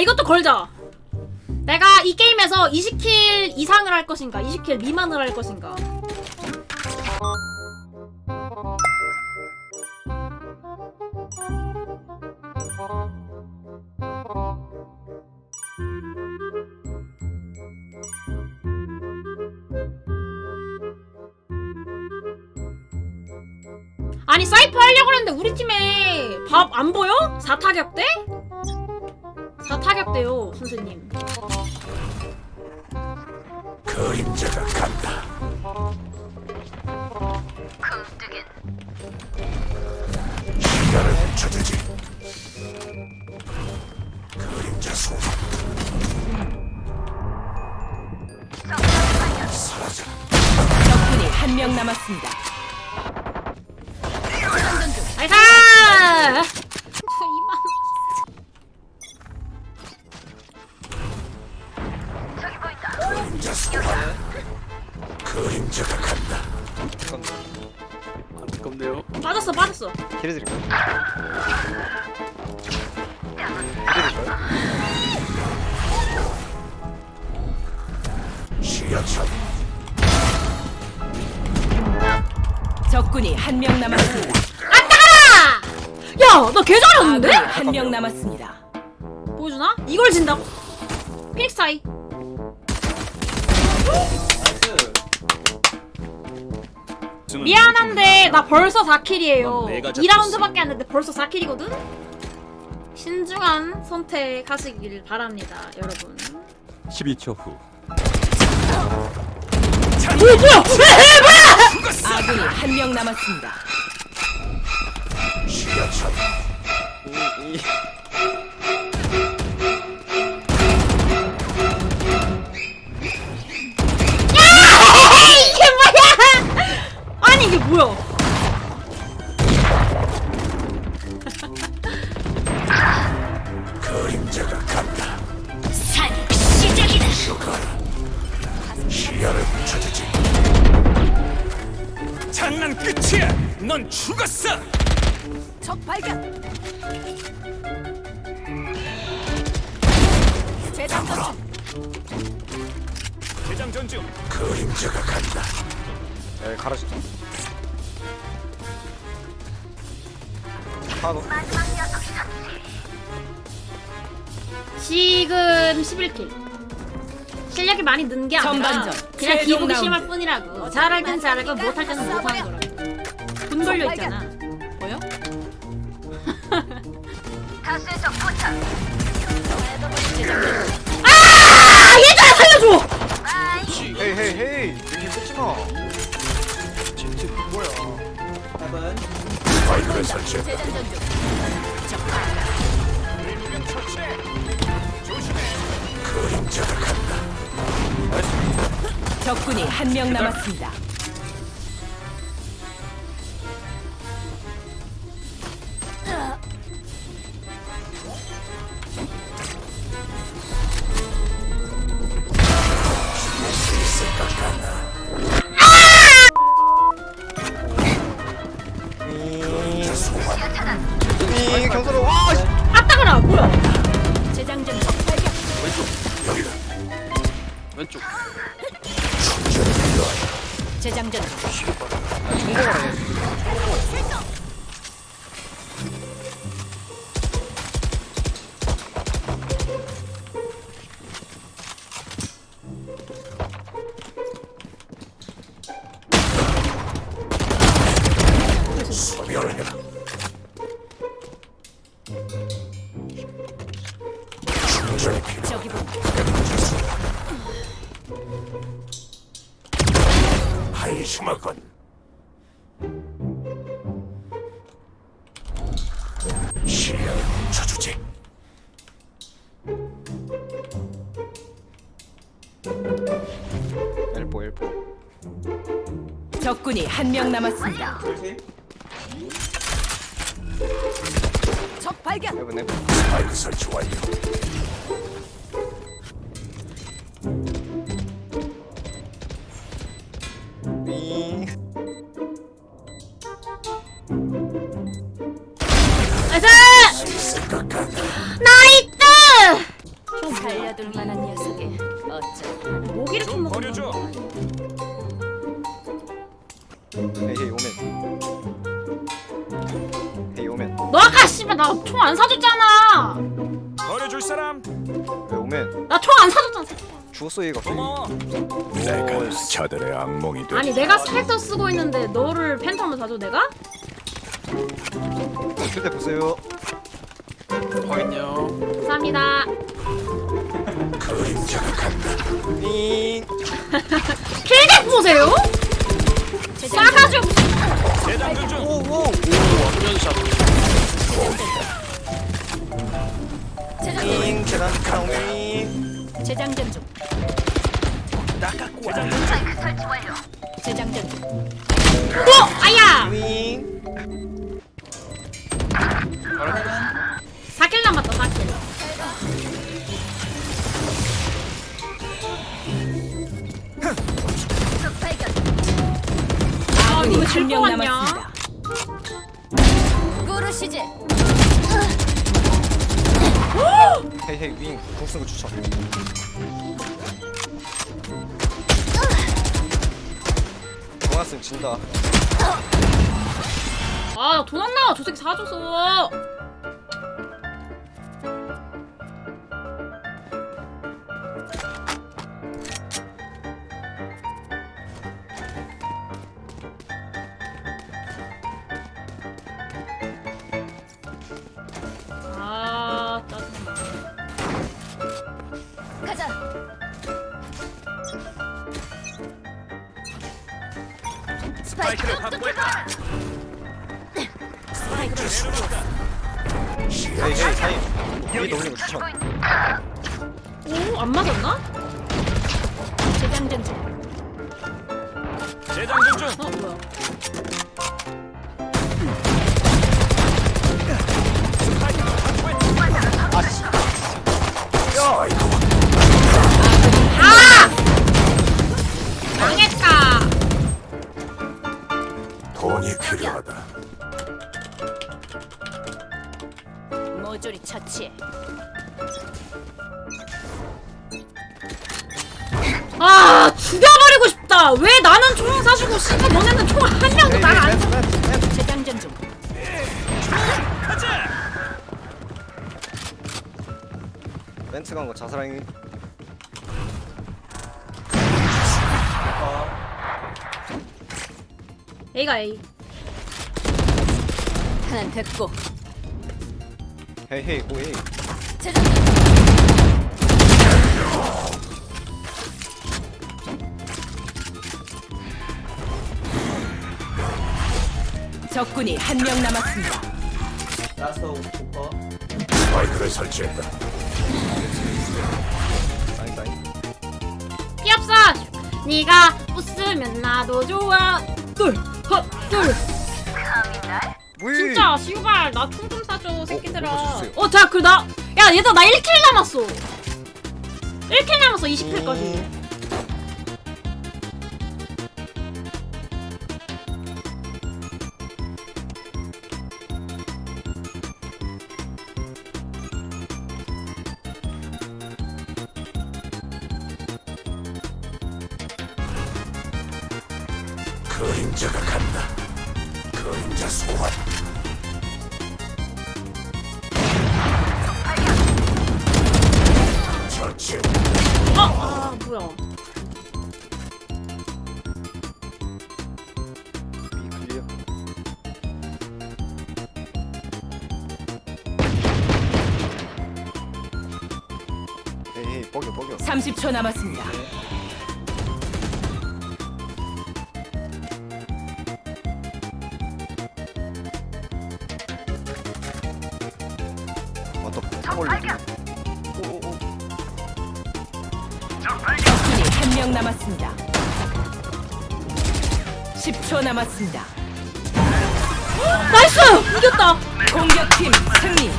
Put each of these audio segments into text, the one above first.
이것도 걸자. 내가 이 게임에서 20킬 이상을 할 것인가, 20킬 미만을 할 것인가. 아니 사이퍼 하려고 했는데 우리 팀에 밥 안 보여? 4타격대? 4타격대요 선생님 그림자가 간다. 시야를 훔쳐주지. 그림자 소환. 사라져. 적군이 한 명 남았습니다. 빠졌어 힐 드릴까요? 힐 드릴까요? 시야 전. 적군이 한 명 남았습니다. 야 나 개 잘했는데? 아군이 한 명 남았습니다. 보여주나? 이걸 진다고? 피닉스 타이 미안한데 나 벌써 4킬이에요 내가 2라운드밖에 안 했는데 벌써 4킬이거든? 신중한 선택하시길 바랍니다 여러분 12초 후 오 뭐야! 에, 에, 뭐야! 아군이 한 명 남았습니다. 시야를 훔쳐주지. 장난 끝이야. 넌 죽었어. 적 발견. 다물어. 대장 전중. 그림자가 간다. 에. 하나 더. 지금 11킬 실력이 많이 는 게 아니라 전반전, 그냥 최종 기복이 라운드. 심할 뿐이라고 잘할 땐 잘하고 못할 때는 못하는 거라고 돈 걸려 있잖아 보여? 아 얘들아 살려줘! 헤이 헤이 헤이. 여기 뺏지 마. 뭐야? 스파이크를 설치했다. 그림자가 적군이 한 명 남았습니다. 그림자 소환. 이 경사로 와. 씨. 아따가라 뭐야 재장전 적 발견. 여기다. 왼쪽. 재장전 소 한심하건. 시야를 훔쳐주지. 엘보 엘보. 적군이 한 명 남았습니다. 적 발견. 엘보 엘보. 스파이크 설치 완료. 멋져. 모기를 좀좀 먹어. 버려줘. 헤이 오멘 헤이 오멘 너 아까 씨발 나 총 안 사줬잖아. 버려줄 사람 왜 오멘 나총 안 사줬잖아. 새끼야. 죽었어 얘 갑자기 고마워. 내가 저들의 악몽이 되 아니 내가 스펙터 쓰고 있는데 너를 팬텀을 사줘 내가? 그때 보세요 확인요. 감사합니다. 킬덱 보세요. 싸가지고. 오오 화면샷. 질거 명 같냐? 남았습니다. 꾸르시지 헤이 헤이 윙거 추천 동았으면 진다 아돈 안 나와 저 새끼 사줘서. 스파이크를 확보했다. 시야 헤이 헤이 사인 위에 올리는 거 추천 오안 맞았나? 재장전 중. 재장전 중. 어 뭐야? 망했다. 필요하다. 모조리 처치. 아 죽여버리고 싶다. 왜 나는 총 사주고 씨발 너네는 총 한 명도 나안 멘트 재장전 중. 멘트 간거 자살행위 A가 A. 하나 됐고. 헤이 헤이 오 헤이 적군이 한 명 남았습니다. 스파이크를 설치했다. 사인 사인 귀엽어. 네가 웃으면 나도 좋아. 둘, 헛, 둘. 위 진짜 시우발 나 총 좀 사줘 새끼들아. 어, 사주세요. 어, 자, 그 나, 야 얘들아 나 1킬 남았어. 1킬 남았어 20킬까지. 그림자가 간다. 그림자 소환. 클리어 뻐겨 30초 남았습니다. 어떻게 탁 명 남았습니다. 10초 남았습니다. 나이스 이겼다. 공격팀 승리.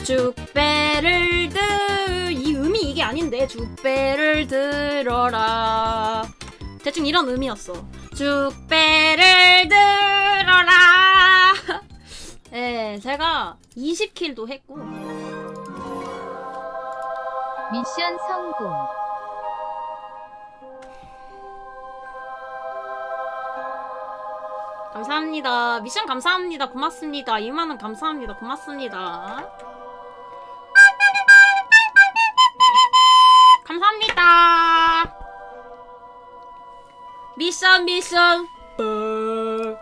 죽배를 들 이 음이 이게 아닌데 죽배를 들어라 대충 이런 의미였어 죽배를 들어라 예, 잘 제가 20킬도 했고 미션 성공. 감사합니다. 미션 감사합니다. 고맙습니다. 2만원 감사합니다. 고맙습니다. 감사합니다. 미션 미션 뻘.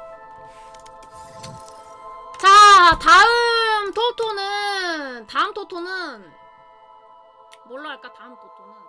자 다음 토토는 다음 토토는 뭘로 할까? 다음 토토는